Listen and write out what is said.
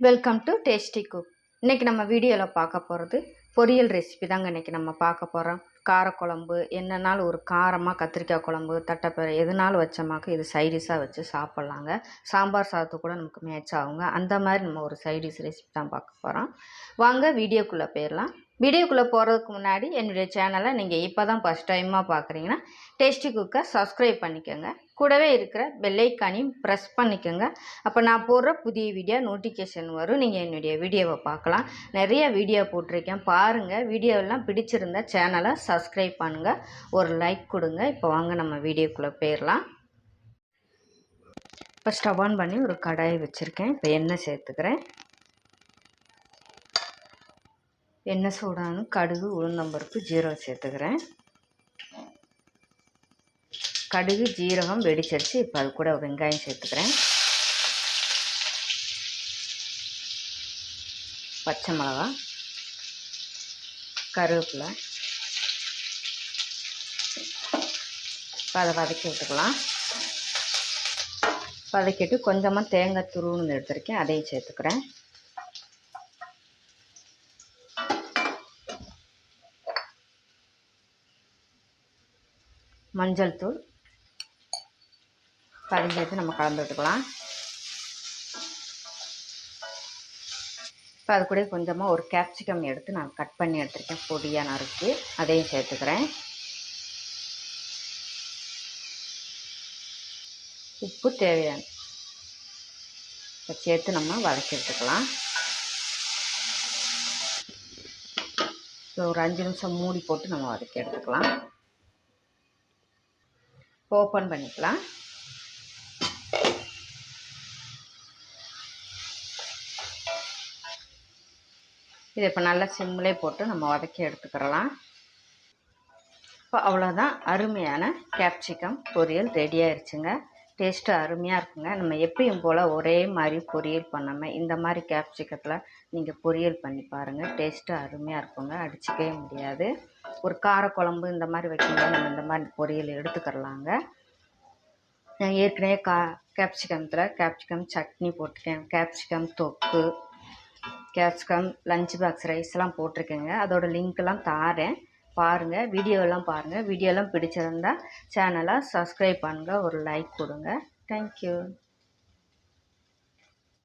Welcome to tasty cook இன்றைக்கி நம்ம வீடியோவில் பார்க்க போகிறது பொரியல் ரெசிபி தாங்க இன்றைக்கி நம்ம பார்க்க போகிறோம் காரக்குழம்பு என்னன்னாலும் ஒரு காரமாக கத்திரிக்காய் குழம்பு தட்டைப்பயிறு எதுனாலும் வச்சோமாக்க இது சைடிஷாக வச்சு சாப்பிட்லாங்க. சாம்பார் சாதத்து கூட நமக்கு மேட்ச் ஆகுங்க. அந்த மாதிரி நம்ம ஒரு சைடிஷ் ரெசிபி தான் பார்க்க போகிறோம் வாங்க வீடியோக்குள்ளே போயிடலாம். வீடியோக்குள்ளே போகிறதுக்கு முன்னாடி என்னுடைய சேனலை நீங்கள் இப்போ தான் ஃபஸ்ட் டைமாக பார்க்குறீங்கன்னா டேஸ்டி குக்கை சப்ஸ்கிரைப் பண்ணிக்கோங்க. கூடவே இருக்கிற பெல்லைக்கானையும் ப்ரெஸ் பண்ணிக்கோங்க. அப்போ நான் போடுற புதிய வீடியோ நோட்டிஃபிகேஷன் வரும். நீங்கள் என்னுடைய வீடியோவை பார்க்கலாம். நிறைய வீடியோ போட்டிருக்கேன். பாருங்கள் வீடியோவெல்லாம் பிடிச்சிருந்தா சேனலை சப்ஸ்கிரைப் பண்ணுங்கள் ஒரு லைக் கொடுங்க. இப்போ வாங்க நம்ம வீடியோக்குள்ளே போயிடலாம் இப்போ ஸ்டவ் ஆன் பண்ணி ஒரு கடாயை வச்சுருக்கேன். இப்போ எண்ணெய் சேர்த்துக்கிறேன். எண்ணெய் சூடானு கடுகு உளுந்தம்பருப்பு ஜீரகம் சேர்த்துக்கிறேன். கடுகு ஜீரகம் வெடிச்சடிச்சு இப்போ அது கூட வெங்காயம் சேர்த்துக்கிறேன். பச்சை மிளகா கருவேப்பிலை. இப்போ அதை வதக்கி விட்டுக்கலாம். வதக்கிட்டு கொஞ்சமாக தேங்காய் துருவுன்னு எடுத்துருக்கேன் அதையும் சேர்த்துக்கிறேன். மஞ்சள் தூள். அதையும் சேர்த்து நம்ம கலந்து விட்டுக்கலாம் இப்போ அது கூட கொஞ்சமாக ஒரு கேப்சிகம் எடுத்து நான் கட் பண்ணி எடுத்துருக்கேன். பொடியாக நறுக்கி அதையும் சேர்த்துக்கிறேன். உப்பு தேவையான இப்போ சேர்த்து நம்ம வதக்கி எடுத்துக்கலாம். ஒரு அஞ்சு நிமிஷம் மூடி போட்டு நம்ம வதக்கி எடுத்துக்கலாம். ஓப்பன் பண்ணிக்கலாம். இதை இப்போ நல்லா சிம்மிலே போட்டு நம்ம வதக்கி எடுத்துக்கிறலாம். இப்போ அவ்வளோதான் அருமையான கேப்சிகம் பொரியல் ரெடி ஆயிடுச்சுங்க டேஸ்ட்டு அருமையாக இருக்குங்க. நம்ம எப்பயும் போல் ஒரே மாதிரி பொரியல் பண்ணாமல் இந்த மாதிரி கேப்சிக்கத்தில் நீங்கள் பொரியல் பண்ணி பாருங்கள் டேஸ்ட்டு அருமையாக இருக்குங்க. அடிச்சிக்கவே முடியாது. ஒரு காரக்குழம்பு இந்த மாதிரி வைக்கும்போது நம்ம இந்த மாதிரி பொரியல் எடுத்துக்கிறலாங்க. நான் ஏற்கனவே கா கேப்சிகத்தில் கேப்சிகம் சட்னி போட்டிருக்கேன். கேப்சிகம் தொக்கு கேப்சிகம் லஞ்ச் பாக்ஸ் ரைஸ்லாம் போட்டிருக்கேங்க. அதோட லிங்க்லாம் தாரேன். பாருங்கள் வீடியோலாம் பாருங்கள் வீடியோலாம் பிடிச்சிருந்தா சேனலை சப்ஸ்கிரைப் பண்ணுங்கள் ஒரு லைக் கொடுங்க. தேங்க்யூ